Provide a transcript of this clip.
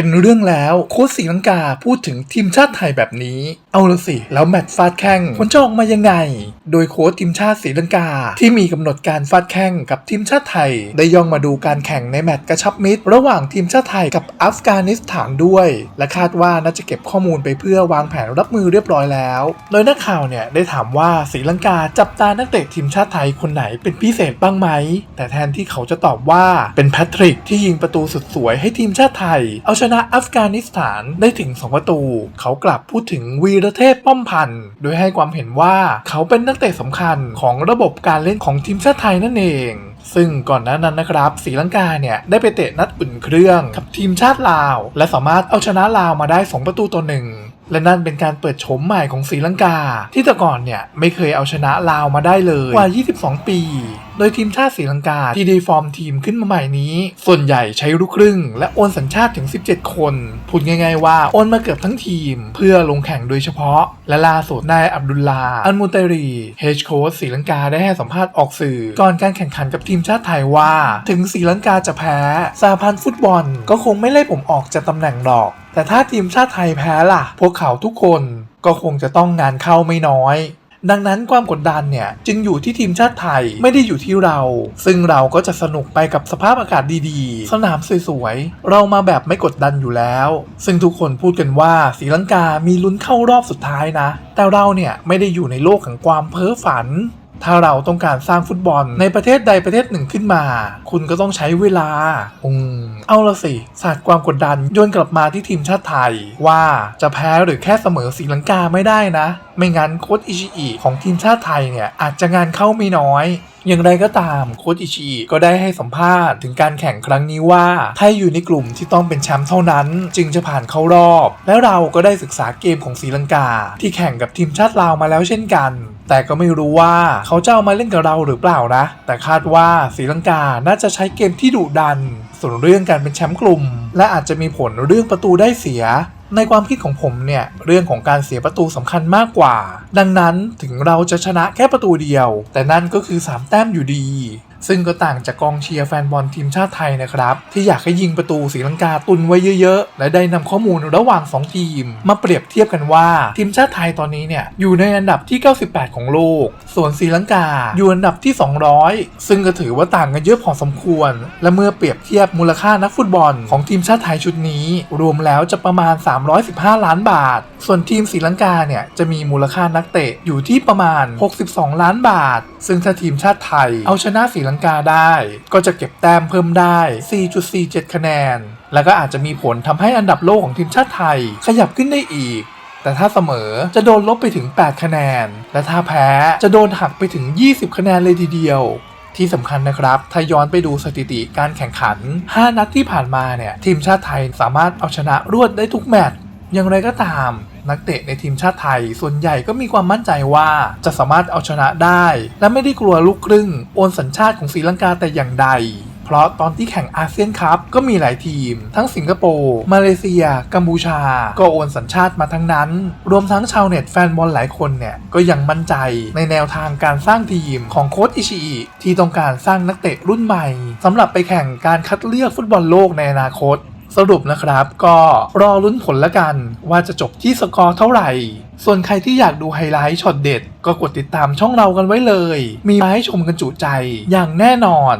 เป็นเรื่องแล้วโค้ชศรีลังกาพูดถึงทีมชาติไทยแบบนี้ เอาละสิ แล้วแมตช์ฟาดแข่งผลจะออกมายังไง โดยโค้ชทีมชาติศรีลังกา ที่มีกำหนดการฟาดแข่งกับทีมชาติไทย ได้ย่องมาดูการแข่งในแมตช์กระชับมิตร ระหว่างทีมชาติไทยกับอัฟกานิสถานด้วย และคาดว่าน่าจะเก็บข้อมูลไปเพื่อวางแผนรับมือเรียบร้อยแล้ว โดยนักข่าวเนี่ยได้ถามว่าศรีลังกาจับตานักเตะทีมชาติไทยคนไหนเป็นพิเศษบ้างไหม แต่แทนที่เขาจะตอบว่าเป็นแพทริกที่ยิงประตูสุดสวยให้ทีมชาติไทย เอาชนะนะอัฟกานิสถานได้ถึง 2 ประตู เขากลับพูดถึงวีรเทพป้อมพันธ์โดยให้ความเห็นว่าเขาเป็นนักเตะสำคัญของระบบการเล่นของทีมชาติไทยนั่นเองซึ่งก่อนหน้านั้นนะครับศรีลังกาเนี่ย ได้ไปเตะนัดอุ่นเครื่องกับทีมชาติลาว และสามารถเอาชนะลาวมาได้ 2 ประตูต่อหนึ่ง และนั่นเป็นการเปิดโฉมใหม่ของศรีลังกา ที่แต่ก่อนเนี่ยไม่เคยเอาชนะลาวมาได้เลยกว่า 22 ปี โดยทีมชาติศรีลังกาที่ได้ฟอร์มทีมขึ้นมาใหม่นี้ ส่วนใหญ่ใช้ลูกครึ่ง และโอนสัญชาติถึง 17 คน พูดง่ายๆว่าโอนมาเกือบทั้งทีม เพื่อลงแข่งโดยเฉพาะ และล่าสุดนายอับดุลลา อันมุตเตรีเฮดโค้ชศรีลังกาได้ให้สัมภาษณ์ออกสื่อ ก่อนการแข่งขันกับทีมชาติไทยว่า ถึงศรีลังกาจะแพ้สหพันธ์ฟุตบอล ก็คงไม่ไล่ผมออกจากตำแหน่งหรอก แต่ถ้าทีมชาติไทยแพ้ล่ะ พวกเขาทุกคนก็คงจะต้องงานเข้าไม่น้อย ดังนั้นความกดดันเนี่ยจึงอยู่ที่ทีมชาติไทยไม่ได้อยู่ที่เรา ซึ่งเราก็จะสนุกไปกับสภาพอากาศดีๆ สนามสวยๆ เรามาแบบไม่กดดันอยู่แล้ว ซึ่งทุกคนพูดกันว่าศรีลังกามีลุ้นเข้ารอบสุดท้ายนะ แต่เราเนี่ยไม่ได้อยู่ในโลกแห่งความเพ้อฝัน ถ้าเราต้องการสร้างฟุตบอลในประเทศใดประเทศหนึ่งขึ้นมา คุณก็ต้องใช้เวลาอืมเอาละสิศาสตร์ความกดดันโยนกลับมาที่ทีมชาติไทย ว่าจะแพ้หรือแค่เสมอศรีลังกาไม่ได้นะ ไม่งั้นโค้ชอิชิอิของทีมชาติไทยเนี่ยอาจจะงานเข้าไม่น้อยอย่างไรก็ตามโค้ชอิชิอิก็ได้ให้สัมภาษณ์ถึงการแข่งครั้งนี้ว่าไทยอยู่ในกลุ่มที่ต้องเป็นแชมป์เท่านั้น จึงจะผ่านเข้ารอบ และเราก็ได้ศึกษาเกมของศรีลังกา ที่แข่งกับทีมชาติลาวมาแล้วเช่นกัน แต่ก็ไม่รู้ว่าเขาจะเอามาเล่นกับเราหรือเปล่านะ แต่คาดว่าศรีลังกาน่าจะใช้เกมที่ดุดัน ส่วนเรื่องการเป็นแชมป์กลุ่ม และอาจจะมีผลเรื่องประตูได้เสีย ในความคิดของผมเนี่ย เรื่องของการเสียประตูสำคัญมากกว่า ดังนั้นถึงเราจะชนะแค่ประตูเดียว แต่นั่นก็คือ 3 แต้มอยู่ดี ซึ่งก็ต่างจากกองเชียร์แฟนบอลทีมชาติไทยนะครับ ที่อยากให้ยิงประตูศรีลังกาตุนไว้เยอะๆ และได้นำข้อมูลระหว่าง 2 ทีม มาเปรียบเทียบกันว่า ทีมชาติไทยตอนนี้เนี่ยอยู่ในอันดับที่ 98 ของโลก ส่วนศรีลังกาอยู่อันดับที่ 200 ซึ่งก็ถือว่าต่างกันเยอะพอสมควร และเมื่อเปรียบเทียบมูลค่านักฟุตบอลของทีมชาติไทยชุดนี้ รวมแล้วจะประมาณ 315 ล้านบาท ส่วนทีมศรีลังกาเนี่ยจะมีมูลค่านักเตะอยู่ที่ประมาณ 62 ล้านบาท ซึ่งถ้าทีมชาติไทยเอาชนะศรีลังกาได้ ก็จะเก็บแต้มเพิ่มได้ 4.47 คะแนน แล้วก็อาจจะมีผลทำให้อันดับโลกของทีมชาติไทย ขยับขึ้นได้อีก แต่ถ้าเสมอจะโดนลบไปถึง 8 คะแนน และถ้าแพ้จะโดนหักไปถึง 20 คะแนนเลยทีเดียวที่สำคัญนะครับ ถ้าย้อนไปดูสถิติการแข่งขัน 5 นัดที่ผ่านมาเนี่ย ทีมชาติไทยสามารถเอาชนะรวดได้ทุกแมตช์อย่างไรก็ตาม นักเตะในทีมชาติไทย ส่วนใหญ่ก็มีความมั่นใจว่าจะสามารถเอาชนะได้ และไม่ได้กลัวลูกครึ่ง โอนสัญชาติของศรีลังกาแต่อย่างใดเพราะตอนที่แข่งอาเซียนคัพก็มีหลายทีม ทั้งสิงคโปร์ มาเลเซีย กัมพูชา ก็โอนสัญชาติมาทั้งนั้น รวมทั้งชาวเน็ตแฟนบอลหลายคนเนี่ย ก็ยังมั่นใจในแนวทางการสร้างทีมของโค้ชอิชิอิที่ต้องการสร้างนักเตะรุ่นใหม่สำหรับไปแข่งการคัดเลือกฟุตบอลโลกในอนาคต สรุปนะครับ ก็รอลุ้นผลละกันว่าจะจบที่สกอร์เท่าไหร่ ส่วนใครที่อยากดูไฮไลท์ช็อตเด็ด ก็กดติดตามช่องเรากันไว้เลย มีมาให้ชมกันจุใจอย่างแน่นอน